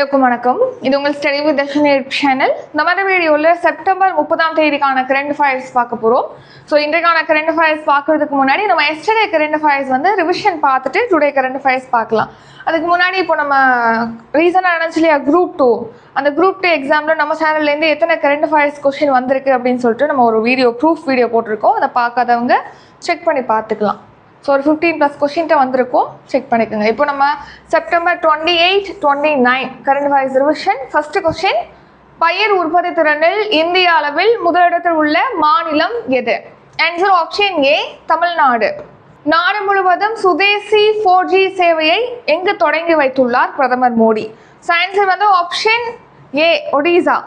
எல்லோருக்கும் வணக்கம். இது உங்கள் ஸ்டடி வித் தர்ஷினி சேனல் இந்த மாதிரி வீடியோவில் செப்டம்பர் முப்பதாம் தேதிக்கான கரண்ட் ஃபயர்ஸ் பார்க்க போகிறோம் ஸோ இன்றைக்கான கரண்ட் ஃபயர்ஸ் பார்க்கறதுக்கு முன்னாடி நம்ம எஸ்டர்டே கரண்ட் ஃபயர்ஸ் வந்து ரிவிஷன் பார்த்துட்டு டுடே கரண்ட் ஃபயர்ஸ் பார்க்கலாம். அதுக்கு முன்னாடி இப்போ நம்ம ரீசனாக நினச்சி இல்லையா குரூப் டூ அந்த குரூப் டூ எக்ஸாமில் நம்ம சேனல்லேருந்து எத்தனை கரண்ட் ஃபயர்ஸ் கொஸ்டின் வந்திருக்கு அப்படின்னு சொல்லிட்டு நம்ம ஒரு வீடியோ ப்ரூஃப் வீடியோ போட்டிருக்கோம். அதை பார்க்காதவங்க செக் பண்ணி பார்த்துக்கலாம். ஸோ ஒரு ஃபிஃப்டீன் ப்ளஸ் கொஷின்ட்ட வந்திருக்கும். செக் பண்ணிக்கோங்க. இப்போ நம்ம September twenty eight twenty nine current wise revision first question பயிர் உற்பத்தி திறனில் இந்திய அளவில் முதலிடத்தில் உள்ள மாநிலம் எது? Answer option A Tamil Nadu. நாடு முழுவதும் சுதேசி ஃபோர் ஜி சேவையை எங்கு தொடங்கி வைத்துள்ளார் பிரதமர் மோடி? ஆன்சர் வந்து ஆப்ஷன் ஏ ஒடிசா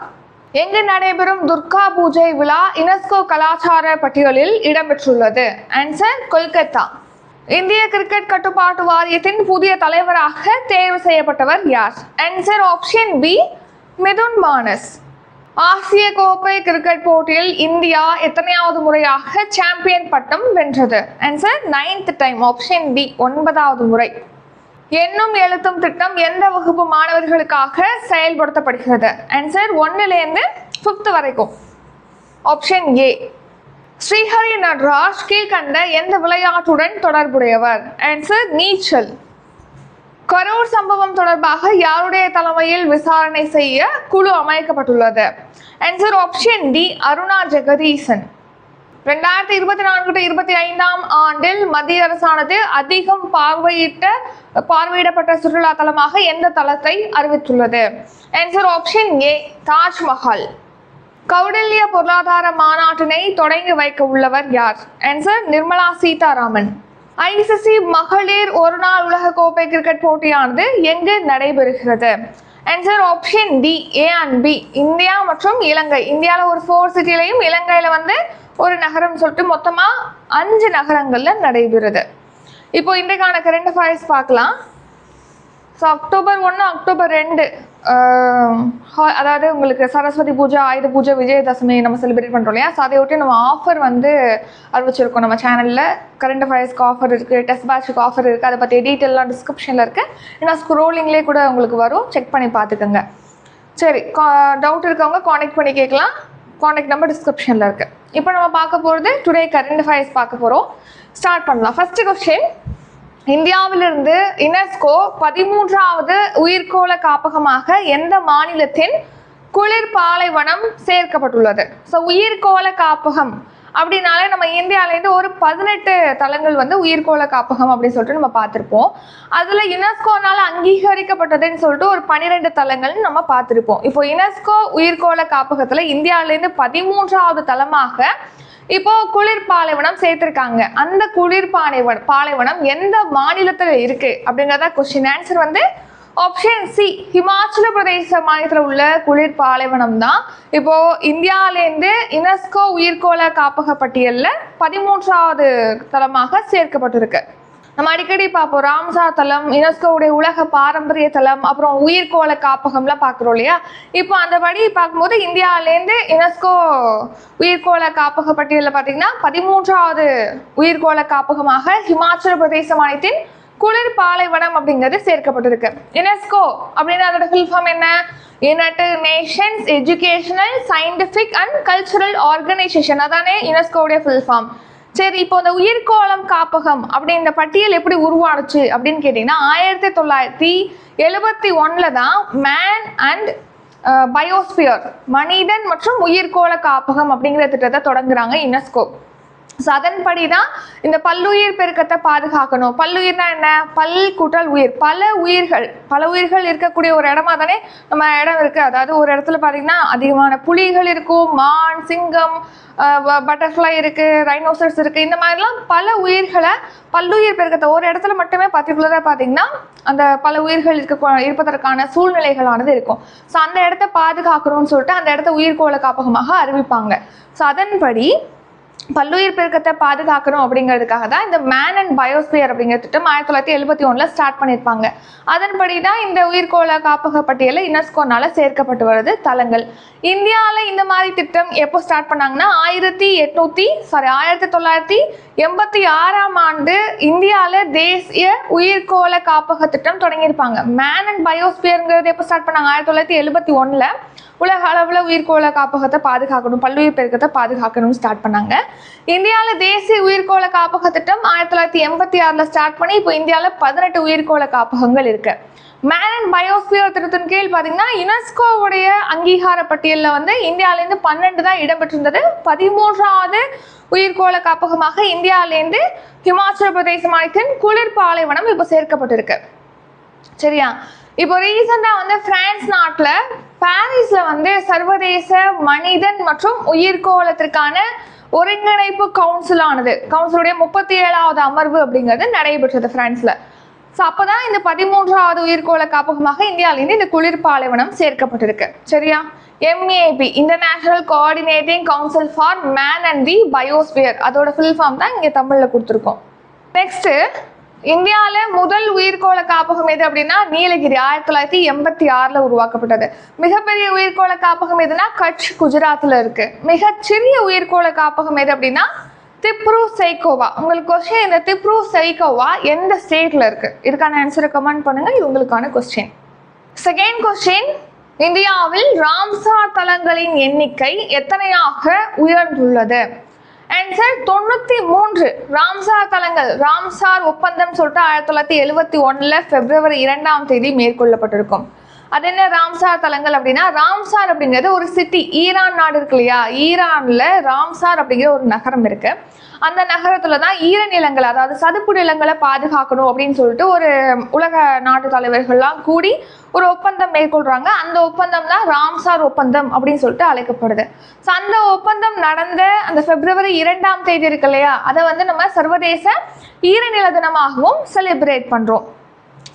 எங்கு நடைபெறும் துர்கா பூஜை விழா யுனெஸ்கோ கலாச்சார பட்டியலில் இடம்பெற்றுள்ளது? ஆன்சர் கொல்கத்தா. இந்திய கிரிக்கெட் கட்டுப்பாட்டு வாரியத்தின் புதிய தலைவராக தேர்வு செய்யப்பட்டவர் யார்? Answer option B Mithun Manhas. ஆசிய கோப்பை கிரிக்கெட் போட்டியில் இந்தியா எத்தனையாவது முறையாக சாம்பியன் பட்டம் வென்றது? Answer ninth time option B ஒன்பதாவது முறை. எண்ணும் எழுத்தும் திட்டம் எந்த வகுப்பு மாணவர்களுக்காக செயல்படுத்தப்படுகிறது? ஆன்சர் ஒன்னுலேருந்து ஃபிஃப்த் வரைக்கும். ஆப்ஷன் ஏ ஸ்ரீஹரி நட்ராஜ் கீழ்கண்ட எந்த விளையாட்டுடன் தொடர்புடையவர்? ஆன்சர் நீச்சல். கரூர் சம்பவம் தொடர்பாக யாருடைய தலைமையில் விசாரணை செய்ய குழு அமைக்கப்பட்டுள்ளது? Answer option D Aruna Jagadeesan. ரெண்டாயிரத்தி இருபத்தி நான்கு டு இருபத்தி ஐந்தாம் ஆண்டில் மத்திய அரசானது அதிகம் பார்வையிட்ட பார்வையிடப்பட்ட சுற்றுலா தலமாக எந்த தளத்தை அறிவித்துள்ளது? Answer option A Taj Mahal. Kautilya பொருளாதார மாநாட்டினை தொடங்கி வைக்க உள்ளவர் யார்? ஆன்சர் நிர்மலா சீதாராமன். ஐசிசி மகளிர் ஒருநாள் உலக கோப்பை கிரிக்கெட் போட்டியானது எங்கு நடைபெறுகிறது? Answer option D A and B India மற்றும் இலங்கை. இந்தியாவில் ஒரு ஃபோர் சிட்டிலையும் இலங்கையில் வந்து ஒரு நகரம் சொல்லிட்டு மொத்தமாக அஞ்சு நகரங்களில் நடைபெறுது. இப்போ இன்றைக்கான கரண்ட் அஃபேர்ஸ் பார்க்கலாம். ஸோ அக்டோபர் ஒன்று அக்டோபர் ரெண்டு ஹா- அதாவது உங்களுக்கு சரஸ்வதி பூஜை ஆயுத பூஜை விஜயதசமி நம்ம செலிப்ரேட் பண்ணுறோம் இல்லையா? ஸோ அதை ஒட்டி நம்ம ஆஃபர் வந்து அறிவிச்சிருக்கோம் நம்ம சேனலில் கரண்ட் அஃபேர்ஸ்க்கு ஆஃபர் இருக்குது டெஸ்ட் பேட்சுக்கு ஆஃபர் இருக்குது அதை பற்றி டீட்டெயிலாம் டிஸ்கிரிப்ஷனில் இருக்குது ஏன்னா ஸ்க்ரோலிங்லேயே கூட உங்களுக்கு வரும். செக் பண்ணி பார்த்துக்கோங்க. சரி டவுட் இருக்கவங்க காண்டாக்ட் பண்ணி கேட்கலாம். காண்டாக்ட் நம்பர் டிஸ்கிரிப்ஷனில் இருக்குது இப்போ நம்ம பார்க்க போகிறது டுடே கரண்ட் அஃபேர்ஸ் பார்க்க போகிறோம் ஸ்டார்ட் பண்ணலாம். ஃபஸ்ட்டு கொஸ்டின் இந்தியாவிலிருந்து யுனெஸ்கோ பதிமூன்றாவது உயிர்கோள காப்பகமாக எந்த மாநிலத்தின் குளிர் பாலைவனம் சேர்க்கப்பட்டுள்ளது? ஸோ உயிர்கோள காப்பகம் அப்படின்னாலே நம்ம இந்தியாவிலேருந்து ஒரு பதினெட்டு தலங்கள் வந்து உயிர்கோள காப்பகம் அப்படின்னு சொல்லிட்டு நம்ம பார்த்துருப்போம். அதில் யுனெஸ்கோனால அங்கீகரிக்கப்பட்டதுன்னு சொல்லிட்டு ஒரு பன்னிரெண்டு தலங்கள் நம்ம பார்த்துருப்போம். இப்போ யுனெஸ்கோ உயிர்கோள காப்பகத்தில் இந்தியாவிலேருந்து பதிமூன்றாவது தலமாக இப்போ குளிர் பாலைவனம் சேர்த்திருக்காங்க. அந்த குளிர் பாலைவனம் பாலைவனம் எந்த மாநிலத்தில் இருக்கு அப்படிங்கிறத கொஸ்டின் ஆன்சர் வந்து ஆப்ஷன் சி ஹிமாச்சல பிரதேச மாநிலத்தில் உள்ள குளிர் பாலைவனம் தான். இப்போ இந்தியாவிலேருந்து யுனெஸ்கோ உயிர்கோள காப்பக பட்டியலில் பதிமூன்றாவது தலமாக சேர்க்கப்பட்டிருக்கு. நம்ம அடிக்கடி பார்ப்போம். ராம்சார் தலம் யுனெஸ்கோவுடைய உலக பாரம்பரிய தலம் அப்புறம் உயிர்கோள காப்பகம்லாம் பார்க்குறோம் இல்லையா? இப்போ அந்த படி பார்க்கும்போது இந்தியாவிலேருந்து யுனெஸ்கோ உயிர்கோள காப்பக பட்டியலில் பார்த்தீங்கன்னா பதிமூன்றாவது உயிர்கோள காப்பகமாக ஹிமாச்சல பிரதேச மாநிலத்தின் குளிர் பாலைவனம் அப்படிங்கிறது சேர்க்கப்பட்டிருக்கு. யுனெஸ்கோ அப்படின்னு அதோட ஃபுல் ஃபார்ம் என்ன? United nations educational scientific and cultural organisation அதானே யுனெஸ்கோவுடைய ஃபுல் ஃபார்ம் சரி இப்போ இந்த உயிர்கோளம் காப்பகம் அப்படி இந்த பட்டியல் எப்படி உருவானுச்சு அப்படின்னு கேட்டிங்கன்னா ஆயிரத்தி தொள்ளாயிரத்தி எழுபத்தி ஒன்றில் தான் மேன் அண்ட் பயோஸ்பியர் மனிதன் மற்றும் உயிர்கோள காப்பகம் அப்படிங்கிற திட்டத்தை தொடங்குறாங்க யுனெஸ்கோ ஸோ அதன்படி தான் இந்த பல்லுயிர் பெருக்கத்தை பாதுகாக்கணும். பல்லுயிர்னா என்ன? பல் கூட்டல் உயிர். பல உயிர்கள் பல உயிர்கள் இருக்கக்கூடிய ஒரு இடமா தானே நம்ம இடம் இருக்குது அதாவது ஒரு இடத்துல பார்த்தீங்கன்னா அதிகமான புலிகள் இருக்கும் மான் சிங்கம் பட்டர்ஃப்ளை இருக்குது ரைனோசர்ஸ் இருக்குது இந்த மாதிரிலாம் பல உயிர்களை பல்லுயிர் பெருக்கத்தை ஒரு இடத்துல மட்டுமே பர்டிகுலராக பார்த்தீங்கன்னா அந்த பல உயிர்கள் இருக்க இருப்பதற்கான சூழ்நிலைகளானது இருக்கும். ஸோ அந்த இடத்த பாதுகாக்கணும்னு சொல்லிட்டு அந்த இடத்த உயிர்கோள காப்பகமாக அறிவிப்பாங்க. ஸோ அதன்படி பல்லுயிர் பெருக்கத்தை பாதுகாக்கணும் அப்படிங்கிறதுக்காக தான் இந்த மேன் அண்ட் பயோஸ்பியர் அப்படிங்கிற திட்டம் ஆயிரத்தி தொள்ளாயிரத்தி எழுபத்தி ஒன்றில் ஸ்டார்ட் பண்ணியிருப்பாங்க. அதன்படி தான் இந்த உயிர்கோள காப்பக பட்டியலில் யுனெஸ்கோனால சேர்க்கப்பட்டு வருது தலங்கள் இந்தியாவில் இந்த மாதிரி திட்டம் எப்போ ஸ்டார்ட் பண்ணாங்கன்னா ஆயிரத்தி எட்நூத்தி சாரி ஆயிரத்தி தொள்ளாயிரத்தி எண்பத்தி ஆறாம் ஆண்டு இந்தியாவில் தேசிய உயிர்கோள காப்பக திட்டம் தொடங்கியிருப்பாங்க. மேன் அண்ட் பயோஸ்பியருங்கிறது எப்போ ஸ்டார்ட் பண்ணாங்க? ஆயிரத்தி தொள்ளாயிரத்தி எழுபத்தி ஒன்றில் உலக அளவில் உயிர்கோள காப்பகத்தை பாதுகாக்கணும் பல்லுயிர் பெருக்கத்தை பாதுகாக்கணும்னு ஸ்டார்ட் பண்ணாங்க. இந்தியாவில் தேசிய உயிர்கோள காப்பக திட்டம் ஆயிரத்தி தொள்ளாயிரத்தி எண்பத்தி ஆறில் ஸ்டார்ட் பண்ணி இப்போ இந்தியாவில் பதினெட்டு உயிர்கோள காப்பகங்கள் இருக்கு. மேன் அண்ட் பயோஸ்பியர் திட்டத்தின் கீழ் பார்த்தீங்கன்னா யுனெஸ்கோவுடைய அங்கீகார பட்டியலில் வந்து இந்தியாவிலேருந்து பன்னெண்டு தான் இடம்பெற்றிருந்தது. பதிமூன்றாவது உயிர்கோள காப்பகமாக இந்தியாவிலேருந்து ஹிமாச்சல பிரதேச மாநிலத்தின் குளிர் பாலைவனம் இப்போ சேர்க்கப்பட்டிருக்கு. சரியா? இப்போ ரீசெண்டாக வந்து பிரான்ஸ் நாட்டில் பாரிஸில் வந்து சர்வதேச மனிதன் மற்றும் உயிர்கோளத்திற்கான ஒருங்கிணைப்பு கவுன்சிலானது கவுன்சிலுடைய முப்பத்தி ஏழாவது அமர்வு அப்படிங்கிறது நடைபெற்றது பிரான்ஸ்ல. ஸோ அப்போதான் இந்த பதிமூன்றாவது உயிர்கோள காப்பகமாக இந்தியாவிலேருந்து இந்த குளிர் பாலைவனம் சேர்க்கப்பட்டிருக்கு. சரியா? MAB international coordinating council for man and the biosphere அதோட ஃபுல் ஃபார்ம் தான் இங்கே தமிழில் கொடுத்துருக்கோம். நெக்ஸ்ட்டு இந்தியாவில் முதல் உயிர்கோள காப்பகம் எது அப்படின்னா நீலகிரி. ஆயிரத்தி தொள்ளாயிரத்தி எண்பத்தி ஆறில் உருவாக்கப்பட்டது. மிகப்பெரிய உயிர்கோள காப்பகம் எதுனா கட்ச் குஜராத்தில் இருக்கு. மிகச்சிறிய உயிர்கோள காப்பகம் எது அப்படின்னா திப்ரு சைக்கோவா உங்களுக்கு கொஸ்டின் இந்த திப்ரு சைக்கோவா எந்த ஸ்டேட்ல இருக்கு? இதுக்கான ஆன்சரை கமெண்ட் பண்ணுங்க. இது உங்களுக்கான கொஸ்டின் செகண்ட் கொஸ்டின் இந்தியாவில் ராம்சார் தலங்களின் எண்ணிக்கை எத்தனையாக உயர்ந்துள்ளது? ஆன்சர் தொண்ணூத்தி மூன்று ராம்சார் தலங்கள் ராம்சார் ஒப்பந்தம் சொல்லிட்டு ஆயிரத்தி தொள்ளாயிரத்தி எழுபத்தி ஒண்ணுல பிப்ரவரி இரண்டாம் தேதி மேற்கொள்ளப்பட்டிருக்கும். அது என்ன ராம்சார் தலங்கள் அப்படின்னா ராம்சார் அப்படிங்கிறது ஒரு சிட்டி ஈரான் நாடு இருக்கு இல்லையா? ஈரான்ல ராம்சார் அப்படிங்கிற ஒரு நகரம் இருக்கு. அந்த நகரத்துல தான் ஈரநிலங்கள் அதாவது சதுப்பு நிலங்களை பாதுகாக்கணும் அப்படின்னு சொல்லிட்டு ஒரு உலக நாட்டு தலைவர்கள்லாம் கூடி ஒரு ஒப்பந்தம் மேற்கொள்றாங்க. அந்த ஒப்பந்தம் தான் ராம்சார் ஒப்பந்தம் அப்படின்னு சொல்லிட்டு அழைக்கப்படுது. ஸோ அந்த ஒப்பந்தம் நடந்த அந்த பிப்ரவரி இரண்டாம் தேதி இருக்கு இல்லையா? அதை வந்து நம்ம சர்வதேச ஈரநில தினமாகவும் செலிப்ரேட் பண்றோம்.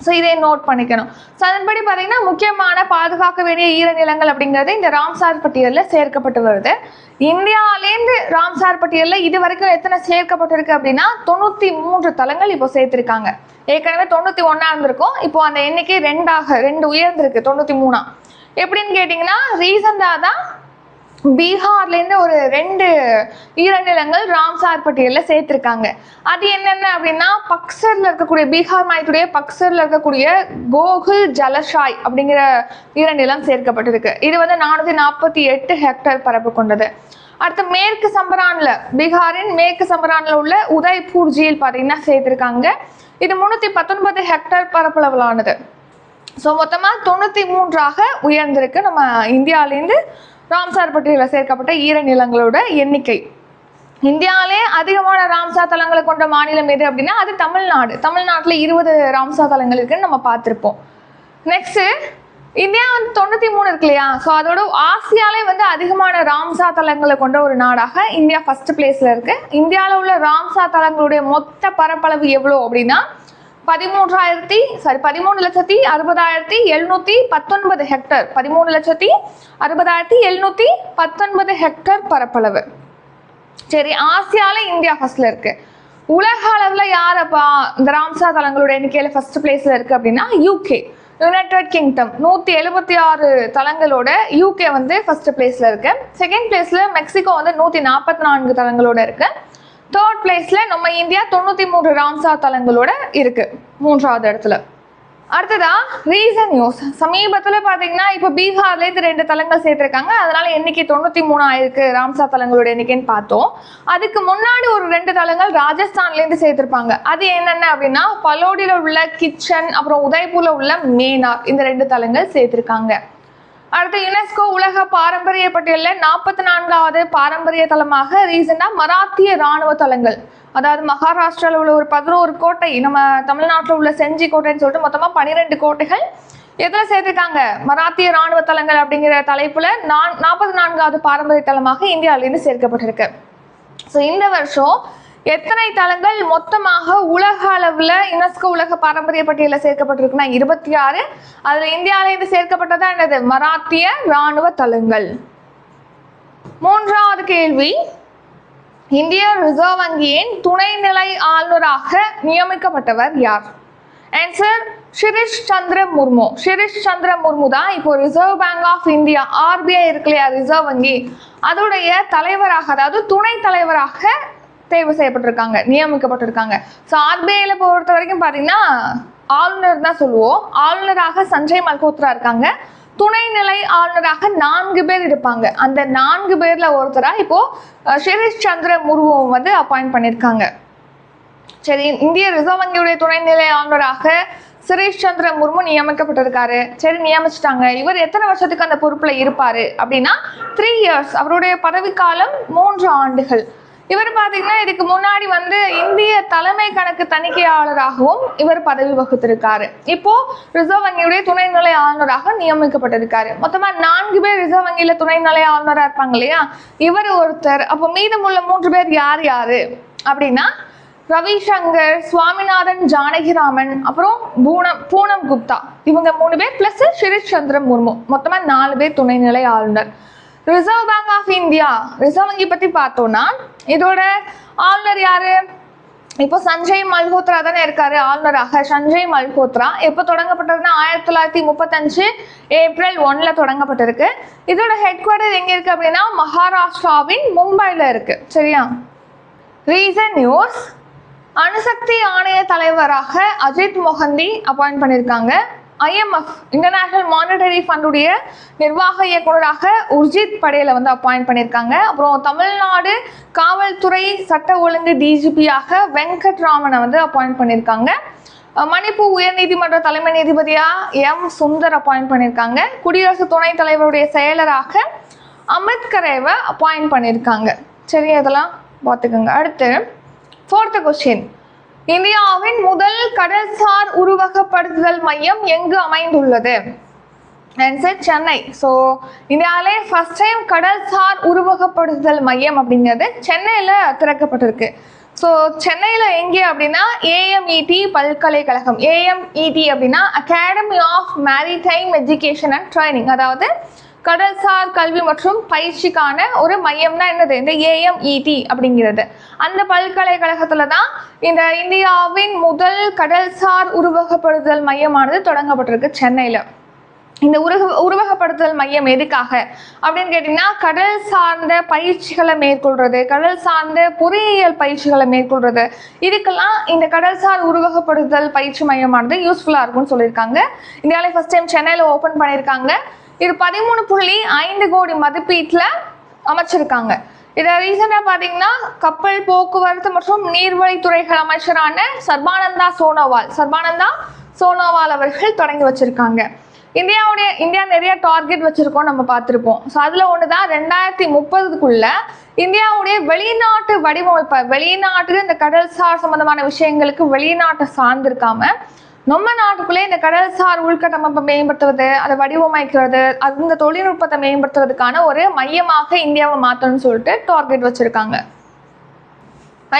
ஸோ இதை நோட் பண்ணிக்கணும். ஸோ அதன்படி பார்த்தீங்கன்னா முக்கியமான பாதுகாக்க வேண்டிய ஈரநிலங்கள் அப்படிங்கிறது இந்த ராம்சார் பட்டியலில் சேர்க்கப்பட்டு வருது. இந்தியாவிலேருந்து ராம்சார் பட்டியலில் இது வரைக்கும் எத்தனை சேர்க்கப்பட்டிருக்கு அப்படின்னா தொண்ணூற்றி மூன்று தலங்கள் இப்போ சேர்த்துருக்காங்க. ஏற்கனவே தொண்ணூற்றி ஒன்றா இருந்திருக்கும். இப்போ அந்த எண்ணிக்கை ரெண்டாக ரெண்டு உயர்ந்திருக்கு தொண்ணூற்றி மூணா. எப்படின்னு கேட்டிங்கன்னா ரீசெண்டாக தான் பீகார்லேருந்து ஒரு ரெண்டு ஈரநிலங்கள் ராம்சார் பட்டியலில் சேர்த்துருக்காங்க. அது என்னென்ன அப்படின்னா பக்சரில் இருக்கக்கூடிய பீகார் மாநிலத்துடைய பக்சரில் இருக்கக்கூடிய கோகுல் ஜலஷாய் அப்படிங்கிற ஈரநிலம் சேர்க்கப்பட்டிருக்கு. இது வந்து நானூற்றி நாற்பத்தி எட்டு ஹெக்டேர் பரப்பு கொண்டது. அடுத்து மேற்கு சம்பரானில் பீகாரின் மேற்கு சம்பரானில் உள்ள உதய்பூர் ஜீல் பார்த்தீங்கன்னா சேர்த்துருக்காங்க. இது முந்நூற்றி பத்தொன்பது ஹெக்டேர் பரப்பளவிலானது. ஸோ மொத்தமாக தொண்ணூற்றி மூன்றாக உயர்ந்திருக்கு. நம்ம இந்தியாவிலேருந்து ராம்சார் பட்டியலில் சேர்க்கப்பட்ட ஈரநிலங்களோட எண்ணிக்கை. இந்தியாவிலே அதிகமான ராம்சா தலங்களை கொண்ட மாநிலம் எது அப்படின்னா அது தமிழ்நாடு. தமிழ்நாட்டில் இருபது ராம்சா தலங்கள் இருக்குன்னு நம்ம பார்த்துருப்போம். நெக்ஸ்ட்டு இந்தியா வந்து தொண்ணூற்றி மூணு இருக்கு இல்லையா? ஸோ அதோட ஆசியாலே வந்து அதிகமான ராம்சா தலங்களை கொண்ட ஒரு நாடாக இந்தியா ஃபர்ஸ்ட் பிளேஸில் இருக்குது இந்தியாவில் உள்ள ராம்சா தலங்களுடைய மொத்த பரப்பளவு எவ்வளோ அப்படின்னா பதிமூன்றாயிரத்தி சாரி பதிமூணு லட்சத்தி அறுபதாயிரத்தி எழுநூத்தி பத்தொன்பது ஹெக்டர் பதிமூணு லட்சத்தி அறுபதாயிரத்தி எழுநூத்தி பத்தொன்பது ஹெக்டர் பரப்பளவு. சரி ஆசியால இந்தியா ஃபர்ஸ்ட்ல இருக்கு. உலக அளவுல யார் அப்பா இந்த ராம்சா தலங்களோட எண்ணிக்கையில ஃபர்ஸ்ட் பிளேஸ்ல இருக்கு அப்படின்னா யூகே யுனைடெட் கிங்டம் நூற்றி எழுபத்தி ஆறு தலங்களோட யூகே வந்து ஃபர்ஸ்ட் பிளேஸ்ல இருக்கு. செகண்ட் பிளேஸ்ல மெக்சிகோ வந்து நூற்றி நாற்பத்தி நான்கு தலங்களோட இருக்கு. தேர்ட் பிளேஸ்ல நம்ம இந்தியா தொண்ணூற்றி மூன்று ராம்சா தலங்களோட இருக்கு மூன்றாவது இடத்துல. அடுத்ததா ரீசன் நியூஸ் சமீபத்தில் பார்த்தீங்கன்னா இப்போ பீகார்லேருந்து ரெண்டு தலங்கள் சேர்த்துருக்காங்க. அதனால எண்ணிக்கை தொண்ணூற்றி மூணு ஆயிருக்கு ராம்சா தலங்களோட எண்ணிக்கைன்னு பார்த்தோம். அதுக்கு முன்னாடி ஒரு ரெண்டு தலங்கள் ராஜஸ்தான்லேருந்து சேர்த்துருப்பாங்க. அது என்னென்ன அப்படின்னா பலோடியில் உள்ள கிச்சன் அப்புறம் உதய்பூரில் உள்ள மேனார் இந்த ரெண்டு தலங்கள் சேர்த்துருக்காங்க. அடுத்து யுனெஸ்கோ உலக பாரம்பரிய பட்டியலில் நாற்பத்தி நான்காவது பாரம்பரிய தலமாக ரீசெண்டாக மராத்திய இராணுவ தலங்கள் அதாவது மகாராஷ்டிராவில் உள்ள ஒரு பதினோரு கோட்டை நம்ம தமிழ்நாட்டில் உள்ள செஞ்சி கோட்டைன்னு சொல்லிட்டு மொத்தமாக பன்னிரெண்டு கோட்டைகள் எதில் சேர்த்துருக்காங்க? மராத்திய இராணுவ தலங்கள் அப்படிங்கிற தலைப்பில் நான் நாற்பத்தி நான்காவது பாரம்பரிய தலமாக இந்தியாவிலேருந்து சேர்க்கப்பட்டிருக்கு. ஸோ இந்த வருஷம் எத்தனை தலங்கள் மொத்தமாக உலக அளவில் யுனெஸ்கோ உலக பாரம்பரிய பட்டியலில் சேர்க்கப்பட்டிருக்குன்னா இருபத்தி ஆறு. அதில் இந்தியாவிலேருந்து சேர்க்கப்பட்டதா? என்னது? மராத்திய இராணுவ தலங்கள் மூன்றாவது கேள்வி. இந்திய ரிசர்வ் வங்கியின் துணைநிலை ஆளுநராக நியமிக்கப்பட்டவர் யார்? ஆன்சர் ஷிரிஷ் சந்திர முர்மு. ஷிரிஷ் சந்திர முர்மு தான் இப்போ reserve bank of India RBI இருக்கு இல்லையா ரிசர்வ் வங்கி. அதோடைய தலைவராக அதாவது துணை தலைவராக தேர்வு செய்யப்பட்டிருக்காங்க நியமிக்கப்பட்டிருக்காங்க. ஸோ ஆர்பிஐல பொறுத்த வரைக்கும் பார்த்தீங்கன்னா ஆளுநர் தான் சொல்லுவோம். ஆளுநராக சஞ்சய் மல்கோத்ரா இருக்காங்க. துணைநிலை ஆளுநராக நான்கு பேர் இருப்பாங்க. அந்த நான்கு பேர்ல ஒருத்தரா இப்போ ஷிரீஷ் சந்திர முருவும் வந்து அப்பாயிண்ட் பண்ணியிருக்காங்க சரி இந்திய ரிசர்வ் வங்கியுடைய துணைநிலை ஆளுநராக சுரேஷ் சந்திர முர்மு நியமிக்கப்பட்டிருக்காரு. சரி நியமிச்சிட்டாங்க. இவர் எத்தனை வருஷத்துக்கு அந்த பொறுப்புல இருப்பாரு அப்படின்னா த்ரீ இயர்ஸ் அவருடைய பதவிக்காலம் மூன்று ஆண்டுகள். இவர் பாத்தீங்கன்னா இதுக்கு முன்னாடி வந்து இந்திய தலைமை கணக்கு தணிக்கையாளராகவும் இவர் பதவி வகுத்திருக்காரு. இப்போ ரிசர்வ் வங்கியுடைய துணைநிலை ஆளுநராக நியமிக்கப்பட்டிருக்காரு. மொத்தமா நான்கு பேர் ரிசர்வ் வங்கியில துணைநிலை ஆளுநரா இருப்பாங்க இல்லையா? இவர் ஒருத்தர். அப்போ மீதமுள்ள மூன்று பேர் யார் யாரு? அப்படின்னா ரவிசங்கர் சுவாமிநாதன் ஜானகிராமன் அப்புறம் பூனம் பூனம் குப்தா. இவங்க மூணு பேர் பிளஸ் சிரிஷ் சந்திர முர்மு. மொத்தமா நாலு பேர் துணைநிலை ஆளுநர். Reserve bank of India reserve வங்கி பற்றி பார்த்தோம்னா இதோட ஆளுநர் யாரு? இப்போ சஞ்சய் மல்ஹோத்ரா தானே இருக்காரு ஆளுநராக. சஞ்சய் மல்ஹோத்ரா எப்போ தொடங்கப்பட்டதுன்னா ஆயிரத்தி தொள்ளாயிரத்தி முப்பத்தஞ்சு ஏப்ரல் ஒன்ல தொடங்கப்பட்டிருக்கு. இதோட ஹெட் குவார்டர் எங்க இருக்கு அப்படின்னா மகாராஷ்டிராவின் மும்பைல இருக்கு. சரியா? ரீசன் நியூஸ் அணுசக்தி ஆணைய தலைவராக அஜித் மொஹந்தி அப்பாயிண்ட் பண்ணியிருக்காங்க ஐஎம்எஃப் இன்டர்நேஷனல் மானிட்டரி ஃபண்டுடைய நிர்வாக இயக்குனராக உர்ஜித் படேலை வந்து அப்பாயிண்ட் பண்ணியிருக்காங்க. அப்புறம் தமிழ்நாடு காவல்துறை சட்ட ஒழுங்கு டிஜிபியாக வெங்கட்ராமனை வந்து அப்பாயிண்ட் பண்ணியிருக்காங்க. அஹ் மணிப்பூர் உயர்நீதிமன்ற தலைமை நீதிபதியாக எம். சுந்தர் அப்பாயிண்ட் பண்ணியிருக்காங்க. குடியரசு துணைத் தலைவருடைய செயலராக அமித் கரேவை அப்பாயிண்ட் பண்ணியிருக்காங்க. சரி அதெல்லாம் பார்த்துக்கோங்க. அடுத்து ஃபோர்த்து கொஸ்டின் இந்தியாவின் முதல் கடல்சார் உருவகப்படுத்துதல் மையம் எங்கு அமைந்துள்ளது? ஆன்சர் சென்னை ஸோ இந்தியாவிலே ஃபர்ஸ்ட் டைம் கடல்சார் உருவகப்படுத்துதல் மையம் அப்படிங்கிறது சென்னையில் திறக்கப்பட்டிருக்கு. ஸோ சென்னையில் எங்கே அப்படின்னா ஏஎம்இடி பல்கலைக்கழகம். ஏஎம்இடி அப்படின்னா academy of maritime education and training அதாவது கடல்சார் கல்வி மற்றும் பயிற்சிக்கான ஒரு மையம்னா என்னது? இந்த ஏஎம்இடி அப்படிங்கிறது. அந்த பல்கலைக்கழகத்துல தான் இந்த இந்தியாவின் முதல் கடல்சார் உருவகப்படுத்துதல் மையமானது தொடங்கப்பட்டிருக்கு சென்னையில். இந்த உருவ உருவகப்படுத்துதல் மையம் எதுக்காக? அப்படின்னு கேட்டிங்கன்னா கடல் சார்ந்த பயிற்சிகளை மேற்கொள்றது கடல் சார்ந்த பொறியியல் பயிற்சிகளை மேற்கொள்றது. இதுக்கெல்லாம் இந்த கடல்சார் உருவகப்படுத்துதல் பயிற்சி மையமானது யூஸ்ஃபுல்லாக இருக்கும்னு சொல்லியிருக்காங்க. இந்தியாவிலே ஃபஸ்ட் டைம் சென்னையில் ஓப்பன் பண்ணியிருக்காங்க. இது பதிமூணு புள்ளி ஐந்து கோடி மதிப்பீட்டில் அமைச்சிருக்காங்க. இதை ரீசெண்டாக பார்த்தீங்கன்னா கப்பல் போக்குவரத்து மற்றும் நீர்வழித்துறைகள் அமைச்சரான சர்பானந்தா சோனோவால் சர்பானந்தா சோனோவால் அவர்கள் தொடங்கி வச்சிருக்காங்க. இந்தியாவுடைய இந்தியா நிறைய டார்கெட் வச்சிருக்கோம் நம்ம பார்த்துருப்போம். ஸோ அதில் ஒன்று தான் ரெண்டாயிரத்தி முப்பதுக்குள்ள இந்தியாவுடைய வெளிநாட்டு வடிவமைப்பை வெளிநாட்டுக்கு இந்த கடல்சார் சம்பந்தமான விஷயங்களுக்கு வெளிநாட்டை சார்ந்திருக்காம நம்ம நாட்டுக்குள்ளே இந்த கடல்சார் உள்கட்டமைப்பை மேம்படுத்துவது அதை வடிவமைக்கிறது அந்த தொழில்நுட்பத்தை மேம்படுத்துறதுக்கான ஒரு மையமாக இந்தியாவை மாற்றணும்னு சொல்லிட்டு டார்கெட் வச்சுருக்காங்க.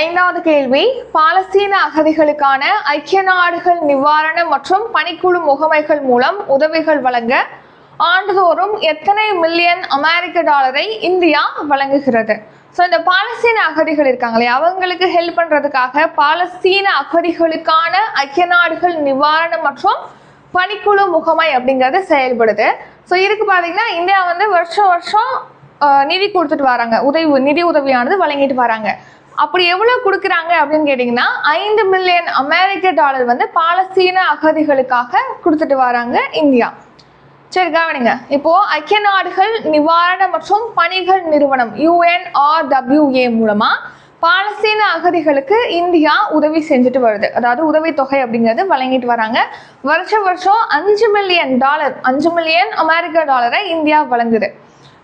ஐந்தாவது கேள்வி பாலஸ்தீன அகதிகளுக்கான ஐக்கிய நாடுகள் நிவாரண மற்றும் பணிக்குழு முகமைகள் மூலம் உதவிகள் வழங்க ஆண்டுதோறும் எத்தனை மில்லியன் அமெரிக்க டாலரை இந்தியா வழங்குகிறது? ஸோ இந்த பாலஸ்தீன அகதிகள் இருக்காங்களே அவங்களுக்கு ஹெல்ப் பண்ணுறதுக்காக பாலஸ்தீன அகதிகளுக்கான ஐக்கிய நாடுகள் நிவாரணம் மற்றும் பணிக்குழு முகமை அப்படிங்கிறது செயல்படுது. ஸோ இதுக்கு பார்த்தீங்கன்னா இந்தியா வந்து வருஷம் வருஷம் நிதி கொடுத்துட்டு வராங்க. உதவி நிதி உதவியானது வழங்கிட்டு வராங்க. அப்படி எவ்வளோ கொடுக்குறாங்க அப்படின்னு கேட்டிங்கன்னா ஐந்து மில்லியன் அமெரிக்க டாலர் வந்து பாலஸ்தீன அகதிகளுக்காக கொடுத்துட்டு வராங்க இந்தியா. சரி கவனிங்க. இப்போ ஐக்கிய நாடுகள் நிவாரண மற்றும் பணிகள் நிறுவனம் யூஎன்ஆர்டபிள்யூஏ மூலமா பாலஸ்தீன அகதிகளுக்கு இந்தியா உதவி செஞ்சுட்டு வருது. அதாவது உதவித்தொகை அப்படிங்கிறது வழங்கிட்டு வராங்க. வருஷ வருஷம் அஞ்சு மில்லியன் டாலர் அஞ்சு மில்லியன் அமெரிக்க டாலரை இந்தியா வழங்குது.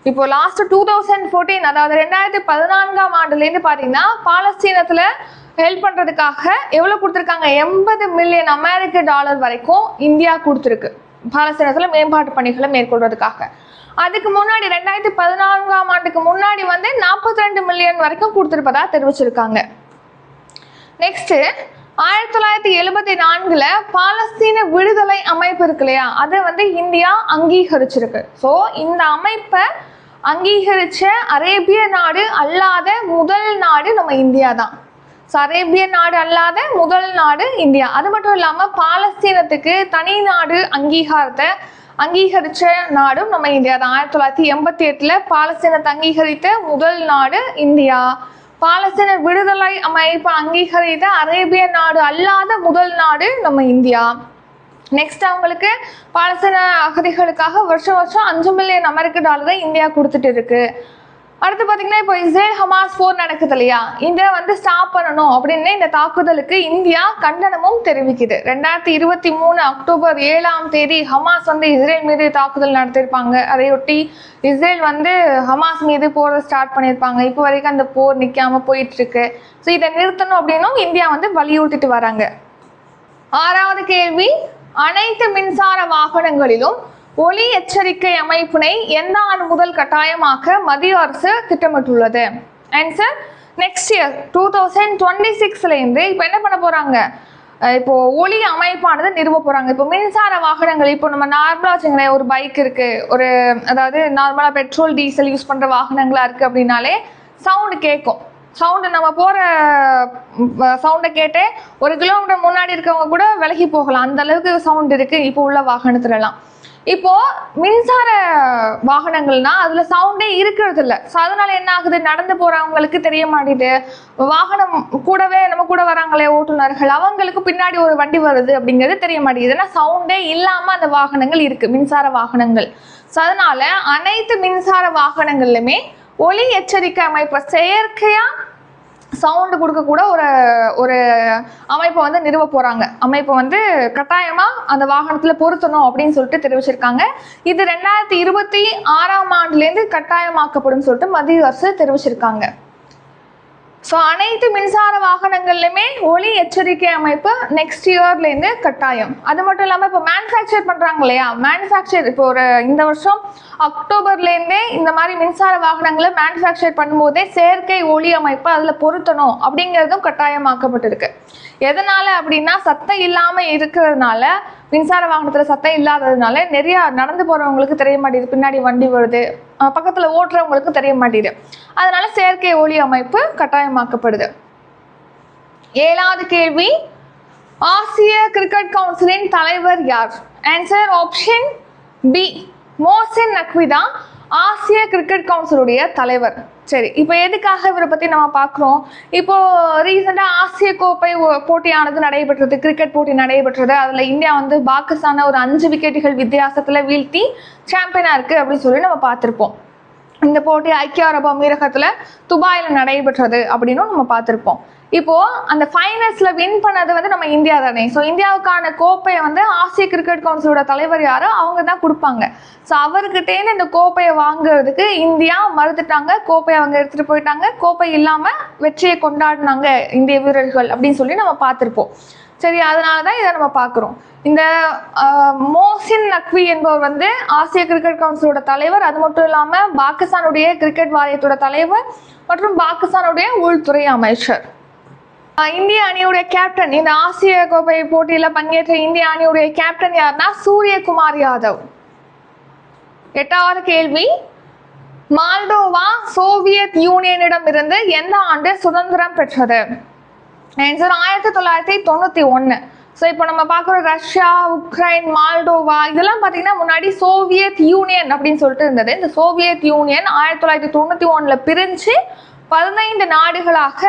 இப்போ லாஸ்ட் டூ தௌசண்ட் ஃபோர்டீன் அதாவது ரெண்டாயிரத்தி பதினான்காம் ஆண்டுலேருந்து பார்த்தீங்கன்னா பாலஸ்தீனத்தில் ஹெல்ப் பண்ணுறதுக்காக எவ்வளோ கொடுத்துருக்காங்க? எண்பது மில்லியன் அமெரிக்க டாலர் வரைக்கும் இந்தியா கொடுத்துருக்கு. பாலஸ்தீனத்தில் மேம்பாட்டு பணிகளை மேற்கொள்வதற்காக. அதுக்கு முன்னாடி ரெண்டாயிரத்தி பதினான்காம் ஆண்டுக்கு முன்னாடி வந்து நாற்பத்தி ரெண்டு மில்லியன் வரைக்கும் கொடுத்துருப்பதா தெரிவிச்சிருக்காங்க. நெக்ஸ்ட்டு ஆயிரத்தி தொள்ளாயிரத்தி எழுபத்தி நான்குல பாலஸ்தீன விடுதலை அமைப்பு இருக்கு இல்லையா? அதை வந்து இந்தியா அங்கீகரிச்சிருக்கு. ஸோ இந்த அமைப்பை அங்கீகரிச்ச அரேபிய நாடு அல்லாத முதல் நாடு நம்ம இந்தியா தான் ஸோ அரேபிய நாடு அல்லாத முதல் நாடு இந்தியா. அது மட்டும் இல்லாமல் பாலஸ்தீனத்துக்கு தனி நாடு அங்கீகாரத்தை அங்கீகரித்த நாடும் நம்ம இந்தியா தான். ஆயிரத்தி தொள்ளாயிரத்தி எண்பத்தி எட்டில் பாலஸ்தீனத்தை அங்கீகரித்த முதல் நாடு இந்தியா. பாலஸ்தீன விடுதலை அமைப்பு அங்கீகரித்த அரேபிய நாடு அல்லாத முதல் நாடு நம்ம இந்தியா. நெக்ஸ்ட் அவங்களுக்கு பாலஸ்தீன அகதிகளுக்காக வருஷம் வருஷம் அஞ்சு மில்லியன் அமெரிக்க டாலரை இந்தியா கொடுத்துட்டு இருக்கு. அடுத்து பார்த்தீங்கன்னா இப்போ இஸ்ரேல் ஹமாஸ் போர் நடக்குது இல்லையா? இதை வந்து ஸ்டாப் பண்ணணும் அப்படின்னு இந்த தாக்குதலுக்கு இந்தியா கண்டனமும் தெரிவிக்குது. ரெண்டாயிரத்தி இருபத்தி மூணு அக்டோபர் ஏழாம் தேதி ஹமாஸ் வந்து இஸ்ரேல் மீது தாக்குதல் நடத்தியிருப்பாங்க. அதையொட்டி இஸ்ரேல் வந்து ஹமாஸ் மீது போரை ஸ்டார்ட் பண்ணியிருப்பாங்க. இப்போ வரைக்கும் அந்த போர் நிற்காம போயிட்டு இருக்கு ஸோ இதை நிறுத்தணும் அப்படின்னும் இந்தியா வந்து வலியுறுத்திட்டு வராங்க. ஆறாவது கேள்வி அனைத்து மின்சார வாகனங்களிலும் ஒளி எச்சரிக்கை அமைப்பினை எந்த ஆண்டு முதல் கட்டாயமாக்க மத்திய அரசு திட்டமிட்டுள்ளது. Answer next year two thousand twenty சிக்ஸ்லேருந்து இப்போ என்ன பண்ண போகிறாங்க இப்போ ஒளி அமைப்பானது நிறுவ போகிறாங்க இப்போ மின்சார வாகனங்கள் இப்போ நம்ம நார்மலாக வச்சுங்களேன் ஒரு பைக் இருக்குது ஒரு அதாவது நார்மலாக பெட்ரோல் டீசல் யூஸ் பண்ணுற வாகனங்களாக இருக்குது அப்படின்னாலே சவுண்டு கேட்கும். சவுண்டு நம்ம போகிற சவுண்டை கேட்டே ஒரு கிலோமீட்டர் முன்னாடி இருக்கவங்க கூட விலகி போகலாம். அந்த அளவுக்கு சவுண்ட் இருக்குது இப்போ உள்ள வாகனத்துலலாம். இப்போ மின்சார வாகனங்கள்னா அதுல சவுண்டே இருக்கிறது இல்லை ஸோ அதனால என்ன ஆகுது? நடந்து போறவங்களுக்கு தெரிய மாட்டேது வாகனம் கூடவே நம்ம கூட வராங்களே ஓட்டுநர்கள் அவங்களுக்கு பின்னாடி ஒரு வண்டி வருது அப்படிங்கிறது தெரிய மாட்டேங்குது. ஏன்னா சவுண்டே இல்லாம அந்த வாகனங்கள் இருக்கு மின்சார வாகனங்கள். ஸோ அதனால அனைத்து மின்சார வாகனங்கள்லுமே ஒலி எச்சரிக்கை அமைப்பை செயற்கையாக சவுண்டு கொடுக்கக்கூட ஒரு ஒரு அமைப்பை வந்து நிறுவ போகிறாங்க அமைப்பை வந்து கட்டாயமாக அந்த வாகனத்தில் பொருத்தணும் அப்படின்னு சொல்லிட்டு தெரிவிச்சிருக்காங்க. இது ரெண்டாயிரத்தி இருபத்தி ஆறாம் ஆண்டுலேருந்து கட்டாயமாக்கப்படும் சொல்லிட்டு மத்திய அரசு தெரிவிச்சிருக்காங்க. ஸோ அனைத்து மின்சார வாகனங்கள்லையுமே ஒளி எச்சரிக்கை அமைப்பு நெக்ஸ்ட் இயர்லேருந்து கட்டாயம். அது மட்டும் இல்லாமல் இப்போ மேனுஃபேக்சர் பண்ணுறாங்க இல்லையா? மேனுஃபேக்சர் இப்போ ஒரு இந்த வருஷம் அக்டோபர்லேருந்தே இந்த மாதிரி மின்சார வாகனங்களை மேனுஃபேக்சர் பண்ணும்போதே செயற்கை ஒளி அமைப்பு அதில் பொருத்தணும் அப்படிங்கிறதும் கட்டாயமாக்கப்பட்டிருக்கு. எதனால் அப்படின்னா சத்தம் இல்லாமல் இருக்கிறதுனால மின்சார வாகனத்தில் சத்தம் இல்லாததுனால நிறையா நடந்து போகிறவங்களுக்கு தெரிய மாட்டேங்குது. பின்னாடி வண்டி வருது. பக்கத்தில் ஓட்டுறவங்களுக்கு தெரிய மாட்டேங்குது. அதனால செயற்கை ஒளி அமைப்பு கட்டாயமாக்கப்படுது. ஏழாவது கேள்வி. ஆசிய கிரிக்கெட் கவுன்சிலின் தலைவர் யார்? Answer option B Mohsin Naqvi தான் ஆசிய கிரிக்கெட் கவுன்சிலுடைய தலைவர். சரி இப்போ எதுக்காக இவரை பற்றி நம்ம பார்க்குறோம்? இப்போது ரீசெண்டாக ஆசிய கோப்பை போட்டியானது நடைபெற்றது கிரிக்கெட் போட்டி நடைபெற்றது. அதில் இந்தியா வந்து பாகிஸ்தானை ஒரு அஞ்சு விக்கெட்டுகள் வித்தியாசத்தில் வீழ்த்தி சாம்பியனாக இருக்குது அப்படின்னு சொல்லி நம்ம பார்த்துருப்போம். இந்த போட்டி ஐக்கிய அரபு அமீரகத்தில் துபாயில் நடைபெற்றது அப்படின்னும் நம்ம பார்த்துருப்போம். இப்போ அந்த ஃபைனல்ஸ்ல வின் பண்ணது வந்து நம்ம இந்தியா தானே. ஸோ இந்தியாவுக்கான கோப்பையை வந்து ஆசிய கிரிக்கெட் கவுன்சிலோட தலைவர் யாரோ அவங்க தான் கொடுப்பாங்க. ஸோ அவர்கிட்டேருந்து இந்த கோப்பையை வாங்குறதுக்கு இந்தியா மறுத்துட்டாங்க. கோப்பையை அவங்க எடுத்துட்டு போயிட்டாங்க. கோப்பை இல்லாம வெற்றியை கொண்டாடினாங்க இந்திய வீரர்கள் அப்படின்னு சொல்லி நம்ம பார்த்துருப்போம். சரி அதனால தான் இதை நம்ம பார்க்குறோம். இந்த மோசின் நக்வி என்பவர் வந்து ஆசிய கிரிக்கெட் கவுன்சிலோட தலைவர். அது மட்டும் இல்லாமல் பாகிஸ்தானுடைய கிரிக்கெட் வாரியத்தோட தலைவர் மற்றும் பாகிஸ்தானுடைய உள்துறை அமைச்சர். இந்திய அணியுடைய கேப்டன் இந்த ஆசிய கோப்பை போட்டியில் பங்கேற்ற இந்திய அணியுடைய கேப்டன் யாருன்னா சூரியகுமார் யாதவ். எட்டாவது கேள்வி. மால்டோவா சோவியத் யூனியனிடம் இருந்து எந்த ஆண்டு சுதந்திரம் பெற்றது? ஆன்சர் ஆயிரத்தி தொள்ளாயிரத்தி தொண்ணூற்றி ஒன்று ஸோ இப்போ நம்ம பார்க்குற ரஷ்யா உக்ரைன் மால்டோவா இதெல்லாம் பார்த்தீங்கன்னா முன்னாடி சோவியத் யூனியன் அப்படின்னு சொல்லிட்டு இருந்தது. இந்த சோவியத் யூனியன் ஆயிரத்தி தொள்ளாயிரத்தி தொண்ணூற்றி ஒன்றில் பிரிஞ்சு பதினைந்து நாடுகளாக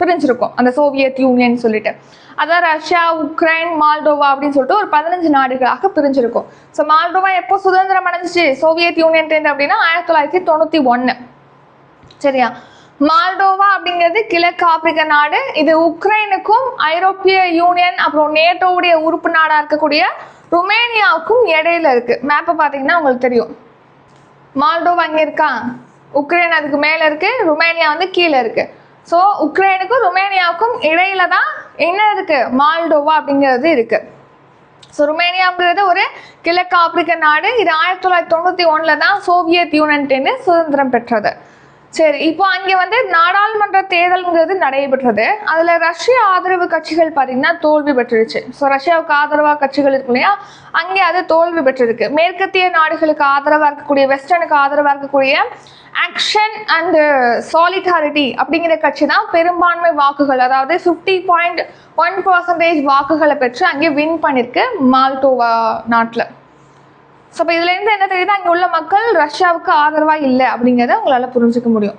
பிரிஞ்சிருக்கும் அந்த சோவியத் யூனியன் சொல்லிட்டு. அதான் ரஷ்யா உக்ரைன் மால்டோவா அப்படின்னு சொல்லிட்டு ஒரு பதினஞ்சு நாடுகளாக பிரிஞ்சிருக்கும். ஸோ மால்டோவா எப்போ சுதந்திரம் அடைஞ்சிச்சு? சோவியத் யூனியன் அப்படின்னா ஆயிரத்தி தொள்ளாயிரத்தி தொண்ணூற்றி ஒன்று சரியா? மால்டோவா அப்படிங்கிறது கிழக்கு ஆப்பிரிக்க நாடு. இது உக்ரைனுக்கும் ஐரோப்பிய யூனியன் அப்புறம் நேட்டோவுடைய உறுப்பு நாடாக இருக்கக்கூடிய ருமேனியாவுக்கும் இடையில இருக்கு. மேப்பை பார்த்தீங்கன்னா உங்களுக்கு தெரியும். மால்டோவா அங்கே இருக்கா? உக்ரைன் அதுக்கு மேலே இருக்குது ருமேனியா வந்து கீழே இருக்குது ஸோ உக்ரைனுக்கும் ருமேனியாவுக்கும் இடையில தான் என்ன இருக்குது மால்டோவா அப்படிங்கிறது இருக்குது ஸோ ருமேனியாங்கிறது ஒரு கிழக்கு ஆப்பிரிக்க நாடு. இது ஆயிரத்தி தொள்ளாயிரத்தி தொண்ணூற்றி ஒன்றில் தான் சோவியத் யூனியன்டேருந்து சுதந்திரம் பெற்றது. சரி இப்போ அங்கே வந்து நாடாளுமன்ற தேர்தல்ங்கிறது நடைபெற்றது. அதில் ரஷ்ய ஆதரவு கட்சிகள் பார்த்தீங்கன்னா தோல்வி பெற்றுருச்சு. ஸோ ரஷ்யாவுக்கு ஆதரவாக கட்சிகள் இருக்கு இல்லையா? அங்கே அது தோல்வி பெற்றிருக்கு. மேற்கத்திய நாடுகளுக்கு ஆதரவாக இருக்கக்கூடிய வெஸ்டர்னுக்கு ஆதரவாக இருக்கக்கூடிய ஆக்ஷன் அண்ட் சாலிடாரிட்டி அப்படிங்கிற கட்சி தான் பெரும்பான்மை வாக்குகள். அதாவது ஃபிஃப்டி பாயிண்ட் ஒன் பர்சன்டேஜ் வாக்குகளை பெற்று அங்கே வின் பண்ணியிருக்கு மால்டோவா நாட்டில். ஸோ இப்போ இதுலேருந்து என்ன தெரியுது? அங்கே உள்ள மக்கள் ரஷ்யாவுக்கு ஆதரவாக இல்லை அப்படிங்கிறத உங்களால் புரிஞ்சுக்க முடியும்.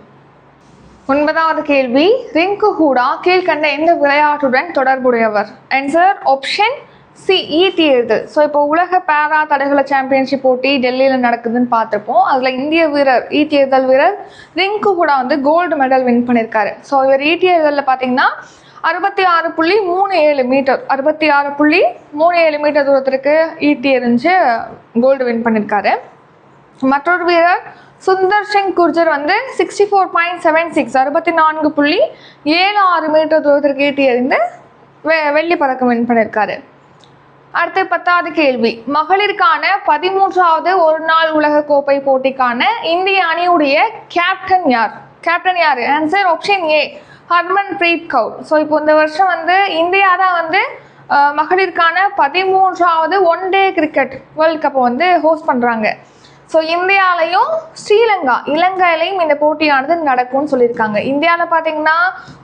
ஒன்பதாவது கேள்வி. ரிங்கு ஹூடா கீழ்கண்ட எந்த விளையாட்டுடன் தொடர்புடையவர்? ஆன்சர் ஆப்ஷன் சி ஈட்டி எறிதல் ஸோ இப்போ உலக பேரா தடகள சாம்பியன்ஷிப் போட்டி டெல்லியில் நடக்குதுன்னு பார்த்துருப்போம். அதில் இந்திய வீரர் e ஈட்டி எறிதல் வீரர் ரிங்கு ஹூடா வந்து கோல்டு மெடல் வின் பண்ணியிருக்காரு ஸோ இவர் e ஈட்டி எறிதலில் பார்த்தீங்கன்னா அறுபத்தி ஆறு புள்ளி மூணு ஏழு மீட்டர். அறுபத்தி ஆறு புள்ளி மூணு ஏழு மீட்டர் தூரத்திற்கு ஈட்டி எறிஞ்சு கோல்டு வின் பண்ணியிருக்காரு மற்றொரு வீரர் சுந்தர் சிங் குர்ஜர் வந்து sixty four point seven six அறுபத்தி நான்கு புள்ளி ஏழு ஆறு மீட்டர் தூரத்திற்கு ஈட்டி எறிந்து வெ வெள்ளி பதக்கம் வின் பண்ணியிருக்காரு அடுத்து பத்தாவது கேள்வி. மகளிருக்கான பதிமூன்றாவது ஒரு நாள் உலக கோப்பை போட்டிக்கான இந்திய அணியுடைய கேப்டன் யார்? கேப்டன் யார்? Answer option A Harmanpreet Kaur. So இப்போ இந்த வருஷம் வந்து இந்தியா தான் வந்து மகளிருக்கான பதிமூன்றாவது ஒன் டே கிரிக்கெட் வேர்ல்ட் கப்பை வந்து ஹோஸ்ட் பண்ணுறாங்க ஸோ இந்தியாலையும் ஸ்ரீலங்கா இலங்கையிலையும் இந்த போட்டியானது நடக்கும்னு சொல்லியிருக்காங்க. இந்தியாவில் பார்த்தீங்கன்னா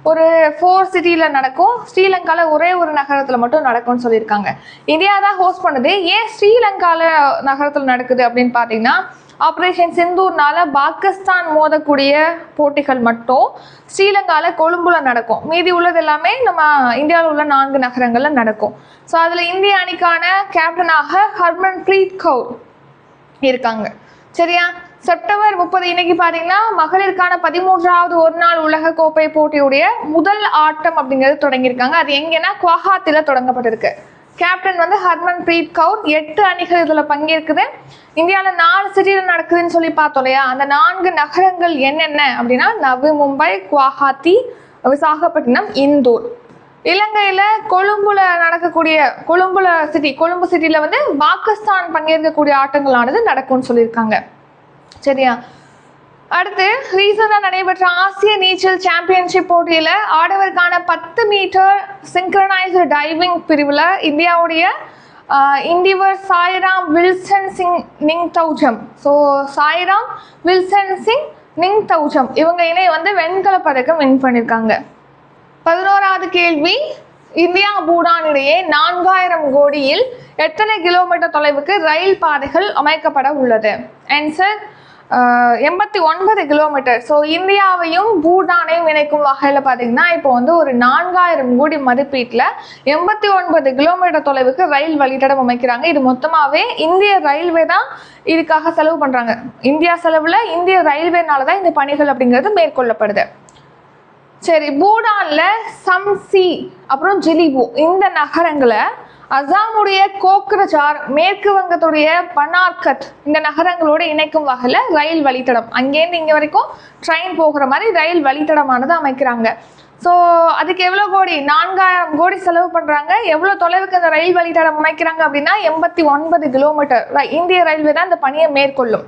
ஒரு ஃபோர் சிட்டியில் நடக்கும் ஸ்ரீலங்காவில் ஒரே ஒரு நகரத்தில் மட்டும் நடக்கும்னு சொல்லியிருக்காங்க. இந்தியா தான் ஹோஸ்ட் பண்ணுது. ஏன் ஸ்ரீலங்காவில் நகரத்தில் நடக்குது அப்படின்னு பார்த்தீங்கன்னா ஆப்ரேஷன் சிந்தூர்னால பாகிஸ்தான் மோதக்கூடிய போட்டிகள் மட்டும் ஸ்ரீலங்காவில் கொழும்புல நடக்கும். மீதி உள்ளது எல்லாமே நம்ம இந்தியாவில் உள்ள நான்கு நகரங்களில் நடக்கும். ஸோ அதில் இந்திய அணிக்கான கேப்டனாக ஹர்மன் பிரீத் கவுர் இருக்காங்க. சரியா? செப்டம்பர் முப்பது இன்னைக்கு பார்த்தீங்கன்னா மகளிருக்கான பதிமூன்றாவது ஒரு நாள் உலக கோப்பை போட்டியுடைய முதல் ஆட்டம் அப்படிங்கிறது தொடங்கியிருக்காங்க. அது எங்கன்னா குவஹாத்தில தொடங்கப்பட்டிருக்கு. கேப்டன் வந்து ஹர்மன் பிரீத் கவுர் எட்டு அணிகள் இதில் பங்கேற்குது. இந்தியாவில் நாலு சிட்டியில் நடக்குதுன்னு சொல்லி பார்த்தோம் இல்லையா? அந்த நான்கு நகரங்கள் என்னென்ன அப்படின்னா நவி மும்பை குவஹாத்தி விசாகப்பட்டினம் இந்தூர். இலங்கையில் கொழும்புல நடக்கக்கூடிய கொழும்புல சிட்டி கொழும்பு சிட்டியில் வந்து பாகிஸ்தான் பங்கேற்கக்கூடிய ஆட்டங்களானது நடக்கும்னு சொல்லியிருக்காங்க. சரியா? அடுத்து ரீசெண்டாக நடைபெற்ற ஆசிய நீச்சல் சாம்பியன்ஷிப் போட்டியில் ஆடவருக்கான பத்து மீட்டர் சிங்க்ரனைஸ்டு டைவிங் பிரிவில் இந்தியாவுடைய இண்டிவர் Sairam Wilson Singh Ningthoujam so Sairam Wilson Singh Ningthoujam இவங்க இணை வந்து வெண்கல பதக்கம் வின் பண்ணியிருக்காங்க பதினோராவது கேள்வி இந்தியா பூடான் இடையே நான்காயிரம் கோடியில் எத்தனை கிலோமீட்டர் தொலைவுக்கு ரயில் பாதைகள் அமைக்கப்பட உள்ளது? ஆன்சர் எண்பத்தி ஒன்பது கிலோமீட்டர் ஸோ இந்தியாவையும் பூட்டானையும் இணைக்கும் வகையில் பார்த்தீங்கன்னா இப்போ வந்து ஒரு நான்காயிரம் கோடி மதிப்பீட்டில் எண்பத்தி ஒன்பது கிலோமீட்டர் தொலைவுக்கு ரயில் வழித்தடம் அமைக்கிறாங்க. இது மொத்தமாகவே இந்திய ரயில்வே தான் இதுக்காக செலவு பண்ணுறாங்க இந்தியா செலவில் இந்திய ரயில்வேனால தான் இந்த பணிகள் அப்படிங்கிறது மேற்கொள்ளப்படுது. சரி பூடானில் சம்சி அப்புறம் ஜிலிபு இந்த நகரங்களை அசாமுடைய கோக்ரஜார் மேற்கு வங்கத்துடைய பனார்கத் இந்த நகரங்களோடு இணைக்கும் வகையில் ரயில் வழித்தடம். அங்கேருந்து இங்கே வரைக்கும் ட்ரெயின் போகிற மாதிரி ரயில் வழித்தடமானது அமைக்கிறாங்க. ஸோ அதுக்கு எவ்வளோ கோடி? நான்காயிரம் கோடி செலவு பண்ணுறாங்க எவ்வளோ தொலைவுக்கு இந்த ரயில் வழித்தடம் அமைக்கிறாங்க அப்படின்னா எண்பத்தி ஒன்பது கிலோமீட்டர் ர- இந்திய ரயில்வே தான் இந்த பணியை மேற்கொள்ளும்.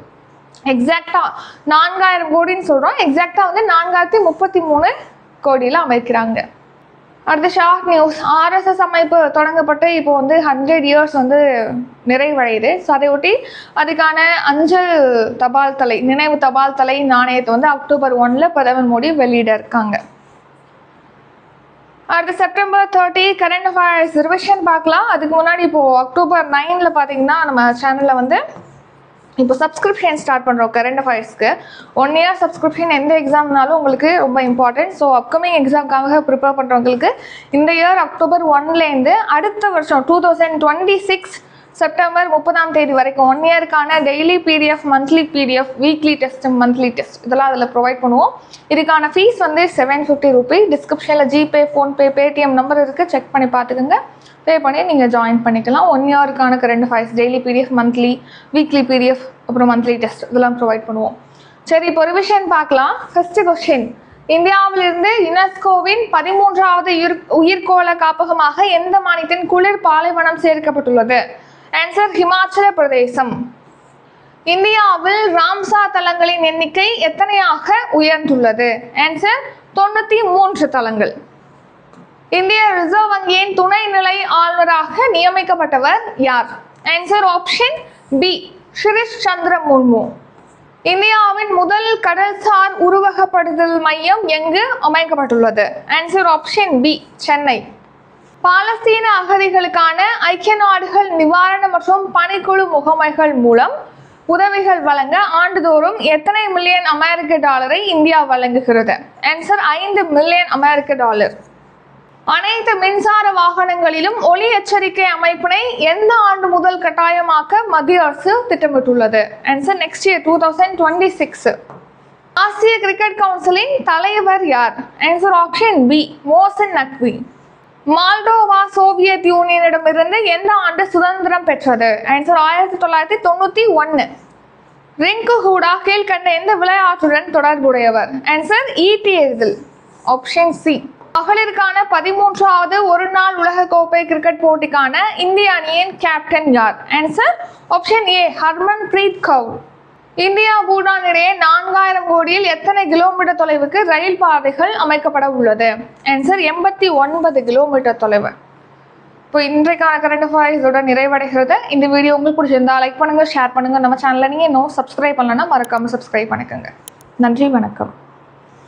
எக்ஸாக்டாக நான்காயிரம் கோடின்னு சொல்கிறோம் எக்ஸாக்டாக வந்து நான்காயிரத்தி முப்பத்தி மூணு கோடியில் அமைக்கிறாங்க. அடுத்த ஷார்ட் நியூஸ். ஆர்எஸ்எஸ் அமைப்பு தொடங்கப்பட்டு இப்போ வந்து ஹண்ட்ரட் இயர்ஸ் வந்து நிறைவடையுது. ஸோ அதை ஒட்டி அதுக்கான அஞ்சல் தபால் தலை நினைவு தபால் தலை நாணயத்தை வந்து அக்டோபர் ஒன்ல பிரதமர் மோடி வெளியிட இருக்காங்க அடுத்து September thirty current affairs revision பார்க்கலாம். அதுக்கு முன்னாடி இப்போது அக்டோபர் நைனில் பார்த்தீங்கன்னா நம்ம சேனலில் வந்து இப்போ சப்ஸ்கிரிப்ஷன் ஸ்டார்ட் பண்ணுறோம் கரண்ட் அஃபேர்ஸ்க்கு ஒன் இயர் சப்ஸ்கிரிப்ஷன் எந்த எக்ஸாம்னாலும் உங்களுக்கு ரொம்ப இம்பார்ட்டன்ட் ஸோ அப்கமிங் எக்ஸாம்க்காக ப்ரிப்பேர் பண்ணுறவங்களுக்கு இந்த இயர் அக்டோபர் ஒன்லேருந்து அடுத்த வருஷம் two thousand twenty six September முப்பதாம் தேதி வரைக்கும் one இயருக்கான daily PDF monthly PDF weekly test monthly test இதெல்லாம் அதில் ப்ரொவைட் பண்ணுவோம். இதுக்கான ஃபீஸ் வந்து செவன் ஃபிஃப்டி ருபி டிஸ்கிரிப்ஷனில் ஜிபே ஃபோன்பே பேடிஎம் நம்பர் இருக்குது செக் பண்ணி பார்த்துக்கோங்க. பே பண்ணி நீங்கள் ஜாயின் பண்ணிக்கலாம். One இயருக்கான current files daily PDF monthly weekly PDF அப்புறம் மந்த்லி டெஸ்ட் இதெல்லாம் ப்ரொவைட் பண்ணுவோம். சரி இப்போ ஒரு விஷயம் பார்க்கலாம். ஃபஸ்ட்டு கொஸ்டின் இந்தியாவிலிருந்து யுனெஸ்கோவின் பதிமூன்றாவது உயிர் உயிர்கோள காப்பகமாக எந்த மாநிலத்தின் குளிர் பாலைவனம் சேர்க்கப்பட்டுள்ளது? ஆன்சர் ஹிமாச்சல பிரதேசம் இந்தியாவில் ராம்சா தலங்களின் எண்ணிக்கை எத்தனையாக உயர்ந்துள்ளது? ஆன்சர் தொண்ணூத்தி மூன்று தலங்கள். இந்திய ரிசர்வ் வங்கியின் துணைநிலை ஆளுநராக நியமிக்கப்பட்டவர் யார்? Answer option B Shirish Chandra Murmu இந்தியாவின் முதல் கடல்சார் உருவகப்படுதல் மையம் எங்கு அமைக்கப்பட்டுள்ளது? ஆன்சர் ஆப்ஷன் பி சென்னை பாலஸ்தீன அகதிகளுக்கான ஐக்கிய நாடுகள் நிவாரண மற்றும் பணிக்குழு முகமைகள் மூலம் உதவிகள் வழங்க ஆண்டுதோறும் எத்தனை மில்லியன் அமெரிக்க டாலரை இந்தியா வழங்குகிறது? ஆன்சர் ஐந்து மில்லியன் அமெரிக்க டாலர். அனைத்து மின்சார வாகனங்களிலும் ஒலி எச்சரிக்கை அமைப்பினை எந்த ஆண்டு முதல் கட்டாயமாக்க மத்திய அரசு திட்டமிட்டுள்ளது? Answer next year two thousand twenty six ஆசிய கிரிக்கெட் கவுன்சிலின் தலைவர் யார்? Answer option B Mohsin Naqvi. Moldova Soviet யூனியனிடமிருந்து எந்த ஆண்டு சுதந்திரம் பெற்றது? ஆன்சர் ஆயிரத்தி தொள்ளாயிரத்தி தொண்ணூற்றி ஒன்று ரிங்கு ஹூடா கீழ்கண்ட எந்த விளையாட்டுடன் தொடர்புடையவர்? ஆன்சர் ஈட்டி எறிதல் ஆப்ஷன் சி மகளிருக்கான பதிமூன்றாவது ஒரு நாள் உலகக்கோப்பை கிரிக்கெட் போட்டிக்கான இந்திய அணியின் கேப்டன் யார்? Answer option A Harmanpreet Kaur India Bhutan இடையே நான்காயிரம் கோடியில் எத்தனை கிலோமீட்டர் தொலைவுக்கு ரயில் பாதைகள் அமைக்கப்பட உள்ளது? ஆன்சர் எண்பத்தி ஒன்பது கிலோமீட்டர் தொலைவு. இப்போ இன்றைக்கான கரண்ட் அஃபேர்ஸோட நிறைவடைகிறது. இந்த வீடியோ உங்களுக்கு பிடிச்சிருந்தா லைக் பண்ணுங்க ஷேர் பண்ணுங்க. நம்ம சேனலை நீங்கள் இன்னும் சப்ஸ்கிரைப் பண்ணலன்னா மறக்காம சப்ஸ்கிரைப் பண்ணிக்கோங்க. நன்றி வணக்கம்.